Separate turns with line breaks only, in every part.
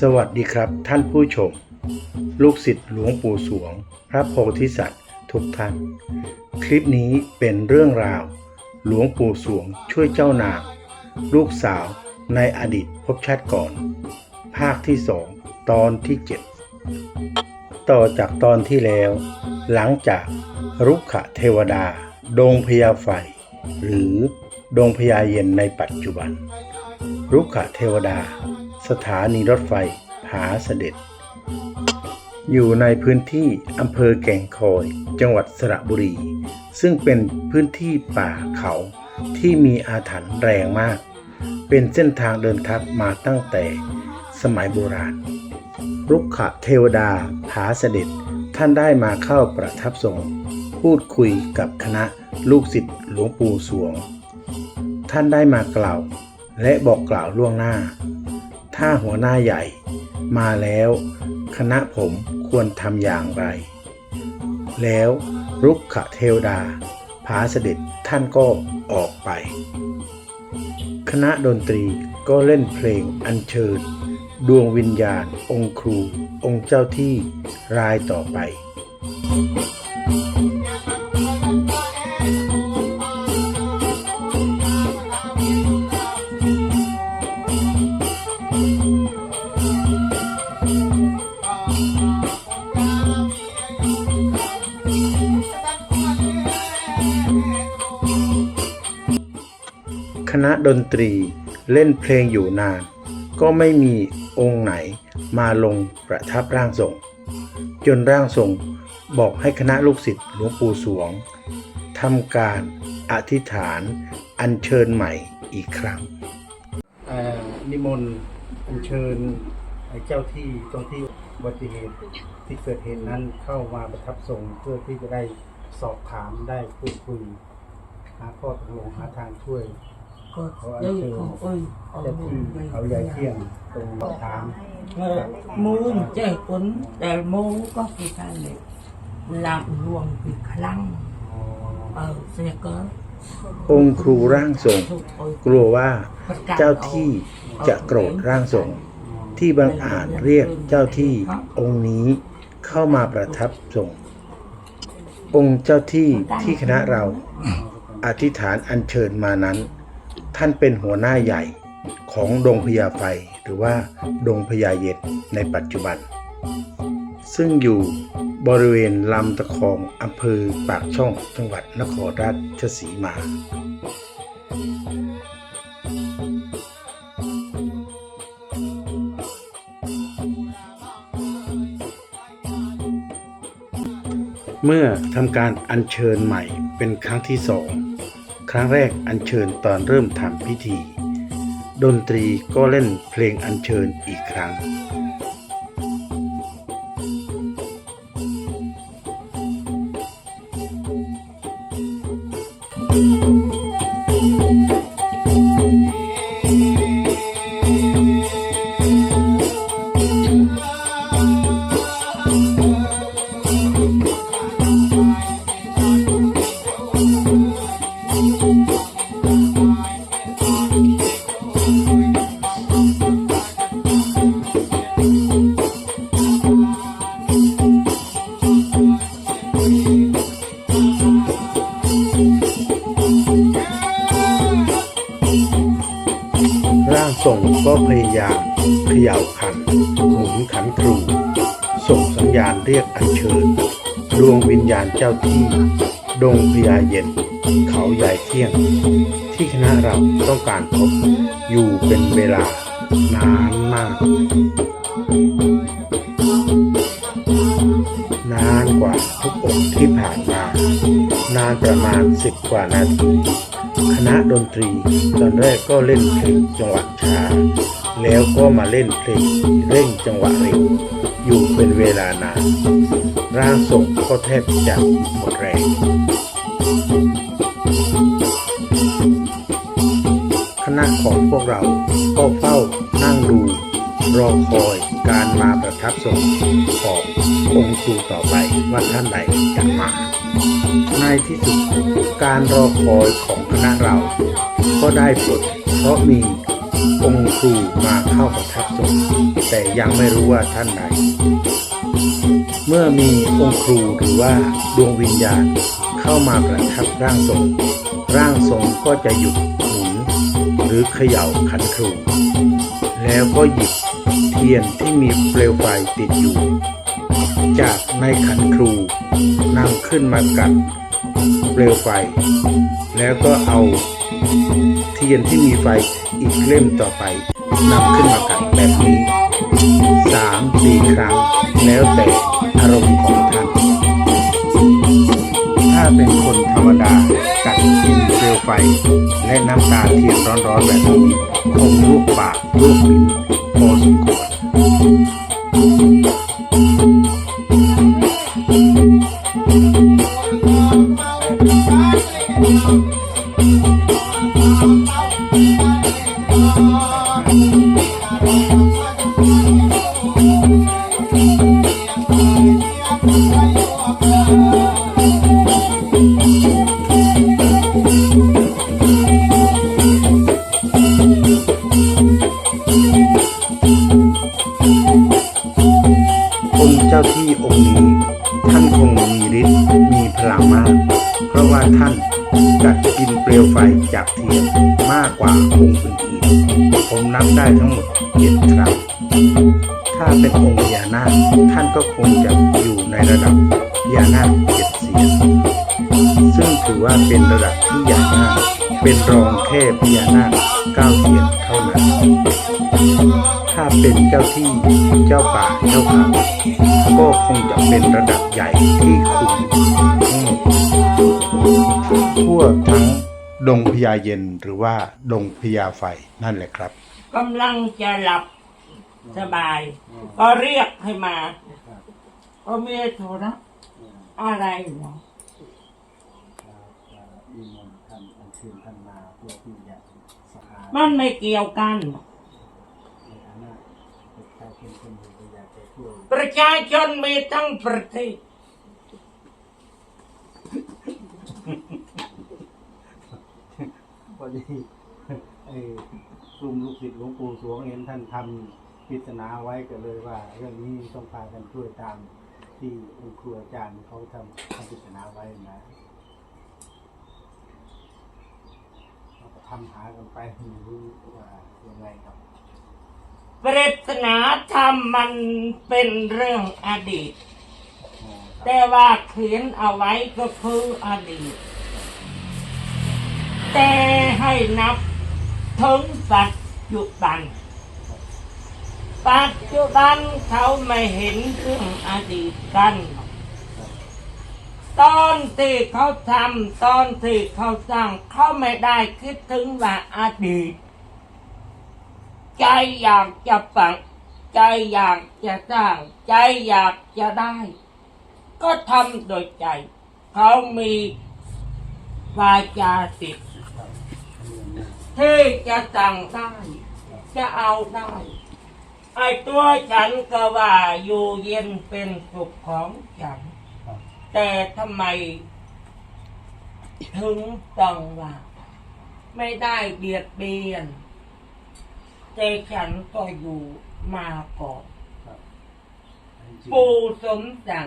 สวัสดีครับท่านผู้ชม ลูกศิษย์หลวงปู่สวง พระโพธิสัตว์ ทุกท่าน คลิปนี้เป็นเรื่องราว หลวงปู่สวงช่วยเจ้านาง ลูกสาวในอดีตพบชาติก่อน ภาคที่สองตอนที่เจ็ดต่อจากตอนที่แล้ว หลังจากรุกขเทวดา ดงพญาไฟ หรือดงพญาเย็นในปัจจุบัน รุกขเทวดา สถานีรถไฟผาเสด็จ อยู่ในพื้นที่อำเภอแก่งคอย จังหวัดสระบุรี ซึ่งเป็นพื้นที่ป่าเขาที่มีอาถรรพ์แรงมาก เป็นเส้นทางเดินทัพมาตั้งแต่สมัยโบราณ รุกขเทวดาผาเสด็จท่านได้มาเข้าประทับทรงพูดคุยกับคณะลูกศิษย์หลวงปู่สวง ท่านได้มากล่าว และบอกกล่าวล่วงหน้า ถ้าหัวหน้าใหญ่ มาแล้ว คณะผมควรทำอย่างไร แล้วรุกขเทวดาผาเสด็จท่านก็ออกไป คณะดนตรีก็เล่นเพลงอัญเชิญ ดวงวิญญาณ องค์ครู องค์เจ้าที่รายต่อไปคณ ดนตรีเล่นเพลงอยู่นาน ก็ไม่มีองค์ไหนมาลงประทับร่างทรง จนร่างทรงบอกให้คณะลูกศิษย์หลวงปู่สวงทำการอธิษฐานอัญเชิญใหม่อีกครั้งนิมนต์อัญเชิญเจ้าที่ตรงที่อุบัติเหตุที่เกิดเหตุนั้นเข้ามาประทับทรงเพื่อที่จะได้สอบถามได้พูดคุยหาข้อตกลงหาทางช่วย
ก็ยังขอเอ้ยเอา
เจ้าที่เขาใหญ่เที่ยงตรงสอบถาม
เออมูนใจปุนแต่มูก็คือการเลยลำรวมคือครั้งเออเสียก็
องค์ครูร่างทรง
ก
ลัวว่าเจ้าที่จะโกรธร่างทรงที่บังอาจเรียกเจ้าที่องค์นี้เข้ามาประทับทรงองค์เจ้าที่ที่คณะเราอธิษฐานอัญเชิญมานั้น ท่านเป็นหัวหน้าใหญ่ของดงพญาไฟหรือว่าดงพญาเย็นในปัจจุบัน ซึ่งอยู่บริเวณลำตะคองอำเภอปากช่องจังหวัดนครราชสีมา เมื่อทำการอัญเชิญใหม่เป็นครั้งที่สอง ครั้งแรกอัญเชิญตอนเริ่มทำพิธี ดนตรีก็เล่นเพลงอัญเชิญอีกครั้งร่าง ขย่าขัน หมุนขันครู ส่งสัญญาณเรียกอัญเชิญ ดวงวิญญาณเจ้าที่ ดงพญาเย็น เขาใหญ่เที่ยง ที่คณะเราต้องการพบอยู่เป็นเวลานานมาก นานกว่าทุกองค์ที่ผ่านมา นานประมาณสิบกว่านาทีคณะดนตรีตอนแรกก็เล่นเพลงจังหวะช้า แล้วก็มาเล่นเพลงเร่งจังหวะเร็วอยู่เป็นเวลานาน ร่างทรงก็แทบจะหมดแรงคณะของพวกเราก็เฝ้านั่งดู รอคอยการมาประทับทรงขององค์ครูต่อไปว่าท่านใดจะมา ในที่สุดการรอคอยของคณะเรา ก็ได้ผลเพราะมี องค์ครูมาเข้าประทับทรงแต่ยังไม่รู้ว่าท่านใดเมื่อมีองค์ครูหรือว่าดวงวิญญาณเข้ามาประทับร่างทรง ร่างทรงก็จะหยุดหมุนหรือเขย่าขันครู แล้วก็หยิบเทียนที่มีเปลวไฟติดอยู่ จากในขันครูนำขึ้นมากัดเปลวไฟ แล้วก็เอา เทียนที่มีไฟอีกเล่มต่อไปนำขึ้นมากัดแบบนี้สามสี่ครั้ง แล้วแต่อารมณ์ของท่าน ถ้าเป็นคนธรรมดากัดกินเปลวไฟ และน้ำตาเทียนร้อนๆแบบนี้คงลูกปากลูกลิ้นพอสมควร องค์เจ้าที่องค์นี้ ท่านคงมีฤทธิ์มีพลังมาก เพราะว่าท่านกัดกินเปลวไฟจากเทียนมากกว่าองค์อื่นๆผมนับได้ทั้งหมดเจ็ดครั้งถ้าเป็นองค์พญานาคท่านก็คงจะอยู่ในระดับพญานาคเจ็ดเสียนซึ่งถือว่าเป็นระดับที่ใหญ่มากเป็นรองแค่พญานาคเก้าเสียนเท่านั้น ถ้าเป็นเจ้าที่เจ้าป่าเจ้าเขาก็คงจะเป็นระดับใหญ่ที่คุมทั้งหมดทั่วทั้งดงพญาเย็นหรือว่าดงพญาไฟนั่นแหละครับ
กำลังจะหลับสบาย ก็เรียกให้มา ก็มีโทรนะอะไรเนาะ
นิมนต์ท่านอัญเชิญท่านมาเพื่อที่จะสหา
มันไม่เกี่ยวกัน
ฐานะเป็นชาชนคนหนึ่งก็อยากจะช่วย
ประชาชนมีทั้งประเทศ
พอดีไอ้กลุ่มลูกศิษย์หลวงปู่สวงเห็นท่านทำปริศนาไว้ก็เลยว่า เรื่องนี้ต้องพากันช่วยตามที่องค์ครูอาจารย์เขาทำทำปริศนาไว้นะเราก็ทำหากันไปไม่รู้ว่ายังไงครับ
ปริศนาธรรมมันเป็นเรื่องอดีต
อ๋อครับ
แต่ว่าเขียนเอาไว้ก็คืออดีต แต่ให้นับถึงปัจจุบัน ปัจจุบันเขาไม่เห็นเรื่องอดีตกัน ตอนที่เขาทำตอนที่เขาสร้างเขาไม่ได้คิดถึงว่าอดีต ใจอยากจะฝัง ใจอยากจะสร้าง ใจอยากจะได้ ก็ทำโดยใจ เขามีวาจาสิทธิ์ที่จะสั่งได้จะเอาได้ไอ้ตัวฉันก็ว่าอยู่เย็นเป็นสุขของฉัน แต่ทำไม ถึงต้องว่า ไม่ได้เบียดเบียน แต่ฉันก็อยู่มาก่อน
ครับอันจริง
ปู่สมสั่ง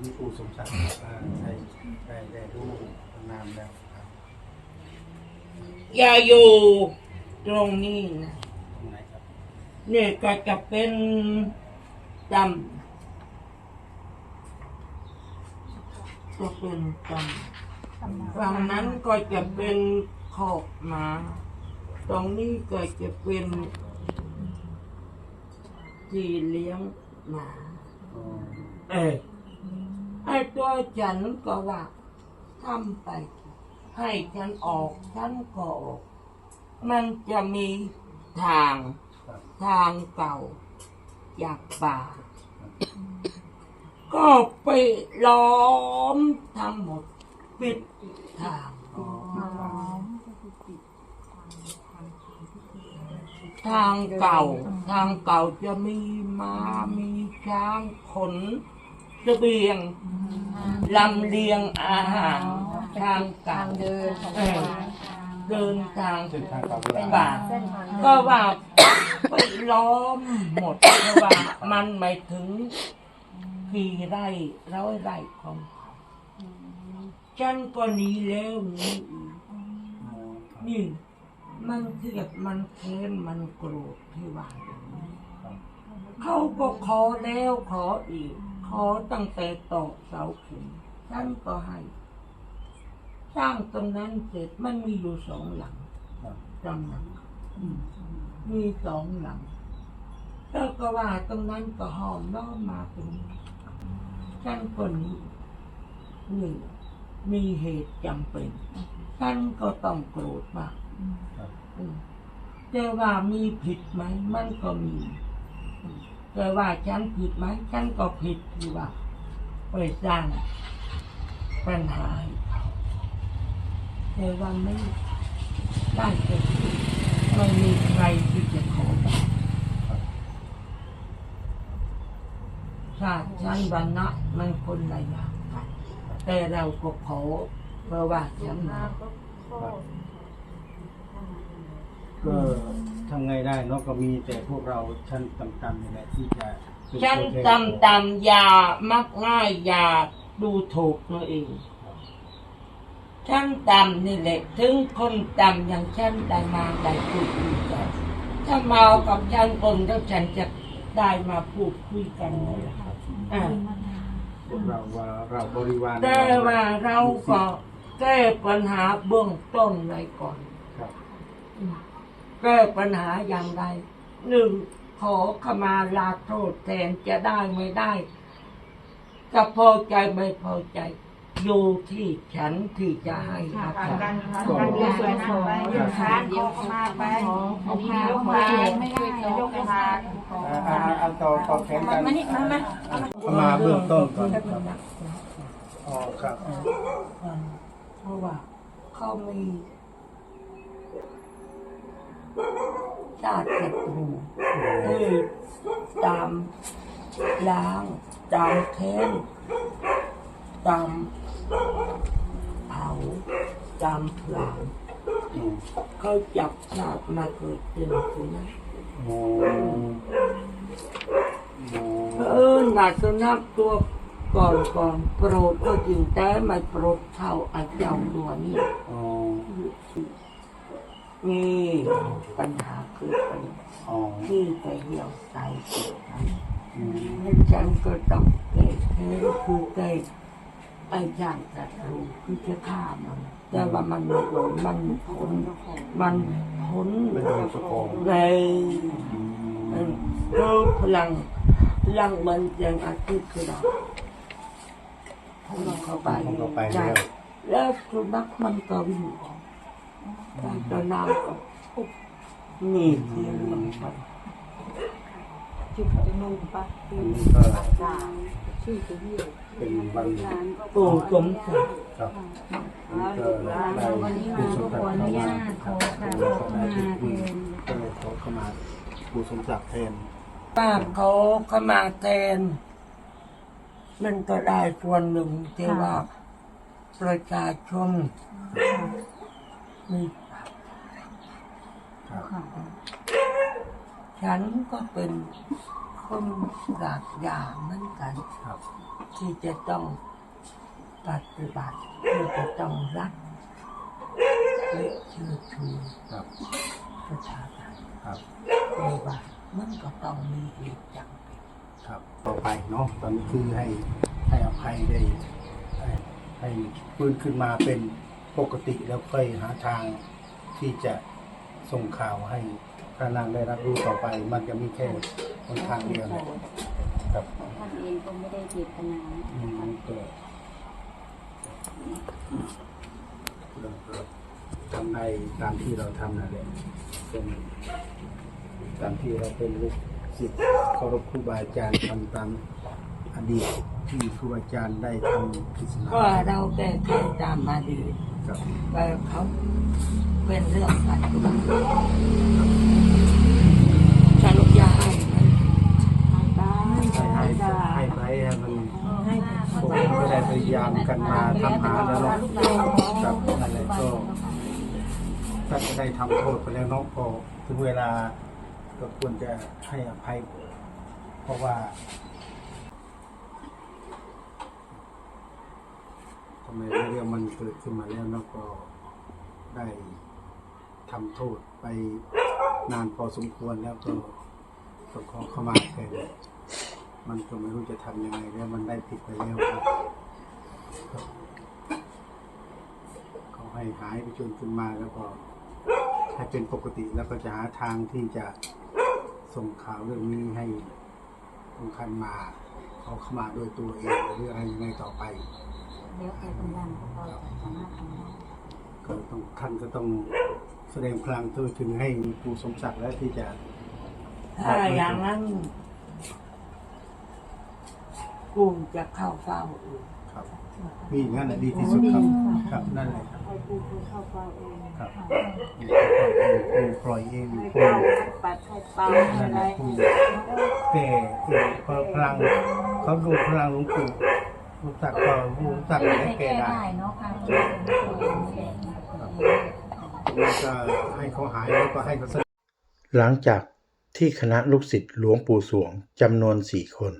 นี่ปู่สมศักดิ์อ่าได้ได้ได้รู้นามแล้วครับ
อย่าอยู่ตรงนี้นะ
ตรงไหนครับ
เนี่ยก็จะเป็นจำ ก็เป็นจำฝั่งนั้นก็จะเป็นขอบหมาตรงนี้ก็จะเป็นที่เลี้ยงหมา
อ๋อ
เออไอ้ตัวฉันก็ว่าทำไป ให้ฉันออกฉันก็ออก มันจะมีทางทางเก่าจากป่า ก็ไปล้อมทั้งหมดปิดทาง
อ๋อ
ทางเก่า ทางเก่าจะมีม้ามีช้างขนสเบียงลำเลียงอาหารทางกา
ทารงเดินของ
เออเดินทาง
เส้นทางการ
เป็น
เวลา
ป่า
เส้นทางเดิน
ก็ว่าไปล้อมหมดเพราะว่ามันไม่ถึง กี่ไร่ร้อยไร่ของเขาฉันก็หนีแล้วหนีอีกนี่ มันเกลียดมันเค้นมันโกรธที่ว่าอย่างนี้เขาก็ขอแล้วขออีก ขอตั้งแต่ตอกเสาเข็มฉันก็ให้ สร้างตรงนั้นเสร็จมันมีอยู่สองหลังตรงนั้นอืมมีสองหลังแล้วก็ว่าตรงนั้นก็หอมล้อมมาตรงนี้ ฉันคนนี้นี่งมีเหตุจำเป็นฉันก็ต้องโกรธมากแต่ว่ามีผิดไหม มันก็มี แต่ว่าฉันผิดไหมฉันก็ผิดที่ว่าไปสร้างปัญหาให้เขาแต่ว่าไม่ได้เกิดไม่มีใครที่จะขอได้ ชาติชั้นวรรณะมันคนละอย่างกันแต่เราก็ขอเพราะว่าฉันมา
ก็ทำไงได้เนอะก็มีแต่พวกเราชั้นต่ำๆนี่แหละที่จะเป็น
ฉัน
ตัวแท
ตำตำอย่ามักง่ายอย่าดูถูกตัวเองฉันตำนี่แหละ ถึงคนตำอย่างฉันได้มาได้พูดคุยกันถ้าเมากับฉันคนแล้วฉันจะได้มาพูดคุยกันไหมล่ะ อ่า
พวกเราว่าเราบริวาร
แต่ว่าเราก็แก้ปัญหาเบื้องต้นไว้ก่อน
ครับ
อืมแก้ปัญหาอย่างไรหนึ่งขอขมาลาโทษแทนจะได้ไม่ได้จะพอใจไม่พอใจ อยู่ที่ฉันที่จะให้อภัย
การเดินสวนของไปทานเดี๋ยวเขามาไปอันนี้ยกมาไม่ได้ยกมา
อ่าอ่าเอาต่อต่อแขนกัน
มานี่มามา
เอามาเบื้องต้นก่อน
ให้มันหนัก
อ๋อครับ
เพราะว่าเขามีชาติศัตรูที่ตามล้างตามแค้นตาม เผาตามผลาญ
อืม
เขาจับชาติมาเกิดเป็นสุนัขเออหนาสุนัขตัวก่อนก่อนโปรดก็จริงแต่ไม่โปรดเท่าไอ้เจ้าตัวนี้นี่ปัญหาคือปัญหาที่ไปเหี่ยวใจเกิดนั้น
อืม
ฉันก็ต้องเกิดแค้นคือเกิด ไอ้ช่างศัตรูคือจะฆ่ามัน แต่ว่ามันไม่โดนมันมันผล
เป็นรื่องสกอง
เลย
อืม
คือพลังพลังมือนแสงอาทิตย์คือเราพุ่งเข้าไป
ผมก็ไป
ใช่
แล้ว
สุนัขมันก็วิ่งออกแต่ตอนน้ำก็ปุ๊บนี่คือลงไป
จุดจมูกปะ
อันนี้ก็
จาง เป็
นวัน
โอ้สมศักดิ์
ครับอันนี้ก็ได้
วันนี้มา
ผู้สม
ข
ศั
อกอ
ดิ์
นุ
เข้า
ญาตขอค่ะขอขมาแทน
ก็เลยขอเข้ามาผู้สมศักดิ์แทน
ป้าเขาเข้ามาแทนมันก็ได้ส่วนหนึ่งที่ว่าประชาชนมี
ครับ
ฉันก็เป็น คนหลากอย่างเหมือนกัน
ครับ
ที่จะต้องปฏิบัติที่จะต้องรักและเชื่อถือ
ครับ
ประชาชน
ครับ
แต่ว่ามันก็ต้องมีเหตุจำเป็น
ครับต่อไปเนาะตอนนี้คือให้ให้อภัยได้ให้ให้ฟื้นขึ้นมาเป็นปกติแล้วค่อยหาทางที่จะส่งข่าวให้ พระนางได้รับรู้ต่อไป มันจะมีแค่หนทางเดียวนะครับ
ท่านเองก็ไม่ได้เจตนา
อืมก็เราก็ทำให้ตามที่เราทำนั่นแหละเป็นตามที่เราเป็นลูกศิษย์เคารพครูบาอาจารย์ทำตามอดีตที่ครูบาอาจารย์ได้ทำพิจารณา
ก็เราแก้ไขตามมาดี
ครับ
แต่เขาเป็นเรื่องปัจจุบันฉันอยากให้มัน
บ้าน
ให้ให้
จ้า
ให้ไปให้มัน
ให้ไป
คงไม่ได้พยายาม กันมาทำหาแล้วเนาะครับนั่นแหละก็ถ้าจะได้ทำโทษไปแล้วเนาะพอถึงเวลาก็ควรจะให้อภัย เพราะว่าทำไมเรื่องมันเกิดขึ้นมาแล้วเนาะก็ได้ทำโทษไปนานพอสมควรแล้วก็ก็ขอเข้ามาแทนมันก็ไม่รู้จะทำยังไงแล้วมันได้ผิดไปแล้วครับ ขอให้หายไปจนขึ้นมาแล้วก็ให้เป็นปกติแล้วก็จะหาทางที่จะส่งข่าวเรื่องนี้ให้องค์คันมาเขาเข้ามาโดวยตัวเองหรืออะไรยังไงต่อไป
เดี๋ยวใครเป็นยันก็สามารถทำได้
ก็ต้องท่านก็ต้องแสดงพลังตัวถึงให้ครูสมศักดิ์แล้วที่จะ
ถ้าอย่างนั้นกูจะเข้าเฝ้าอีก
ครับนี่นั่นแหละดีที่สุดครับ ครับนั่นแหละครับ
ให้ครูครูเข้าเฝ้าเอง
ครับครูปล่อยเอง
ให้
ครู
ปัดให้เป่า
นั่
อะ
นแห
ไร
ละครูแต่พพลังเขาดูพลังหลวงปู่หลวงศักดิ์ก็หลวงศักดิ์ให้แก้ได้
เนาะค่ะ
แล้วก็ให้เขาหายแล้วก็ให้เขา
หลังจากที่คณะลูกศิษย์หลวงปู่สวงจำนวนสี่คน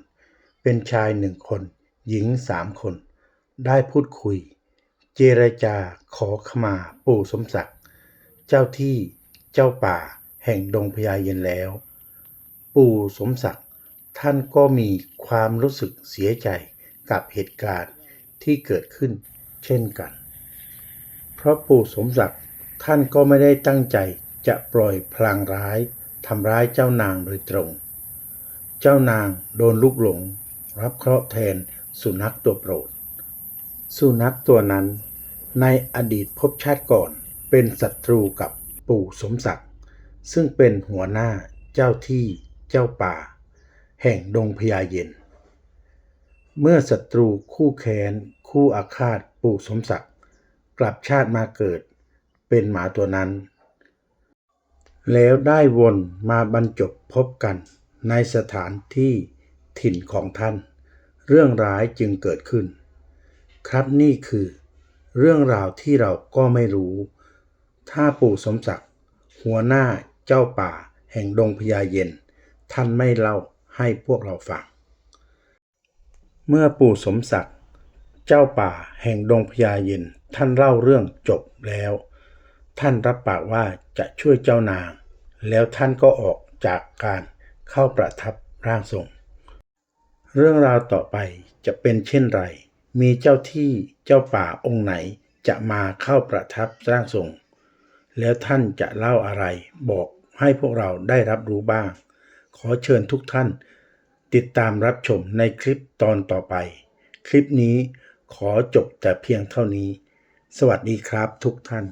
เป็นชายหนึ่งคน หญิงสามคน ได้พูดคุย เจรจาขอขมาปู่สมศักดิ์เจ้าที่เจ้าป่าแห่งดงพญาเย็นแล้ว ปู่สมศักดิ์ท่านก็มีความรู้สึกเสียใจกับเหตุการณ์ที่เกิดขึ้นเช่นกัน เพราะปู่สมศักดิ์ท่านก็ไม่ได้ตั้งใจจะปล่อยพลางร้ายทำร้ายเจ้านางโดยตรง เจ้านางโดนลูกหลง รับเคราะห์แทนสุนัขตัวโปรด สุนัขตัวนั้น ในอดีตภพชาติก่อนเป็นศัตรูกับปู่สมศักดิ์ ซึ่งเป็นหัวหน้าเจ้าที่เจ้าป่า แห่งดงพญาเย็น เมื่อศัตรูคู่แค้นคู่อาฆาตปู่สมศักดิ์ กลับชาติมาเกิดเป็นหมาตัวนั้น แล้วได้วนมาบรรจบพบกันในสถานที่ถิ่นของท่าน เรื่องร้ายจึงเกิดขึ้น ครับนี่คือเรื่องราวที่เราก็ไม่รู้ ถ้าปู่สมศักดิ์หัวหน้าเจ้าป่าแห่งดงพญาเย็น ท่านไม่เล่าให้พวกเราฟัง เมื่อปู่สมศักดิ์เจ้าป่าแห่งดงพญาเย็น ท่านเล่าเรื่องจบแล้ว ท่านรับปากว่าจะช่วยเจ้านาง แล้วท่านก็ออกจากการเข้าประทับร่างทรง เรื่องราวต่อไปจะเป็นเช่นไร มีเจ้าที่เจ้าป่าองค์ไหนจะมาเข้าประทับร่างทรง แล้วท่านจะเล่าอะไรบอกให้พวกเราได้รับรู้บ้าง ขอเชิญทุกท่าน ติดตามรับชมในคลิปตอนต่อไป คลิปนี้ขอจบแต่เพียงเท่านี้ สวัสดีครับทุกท่าน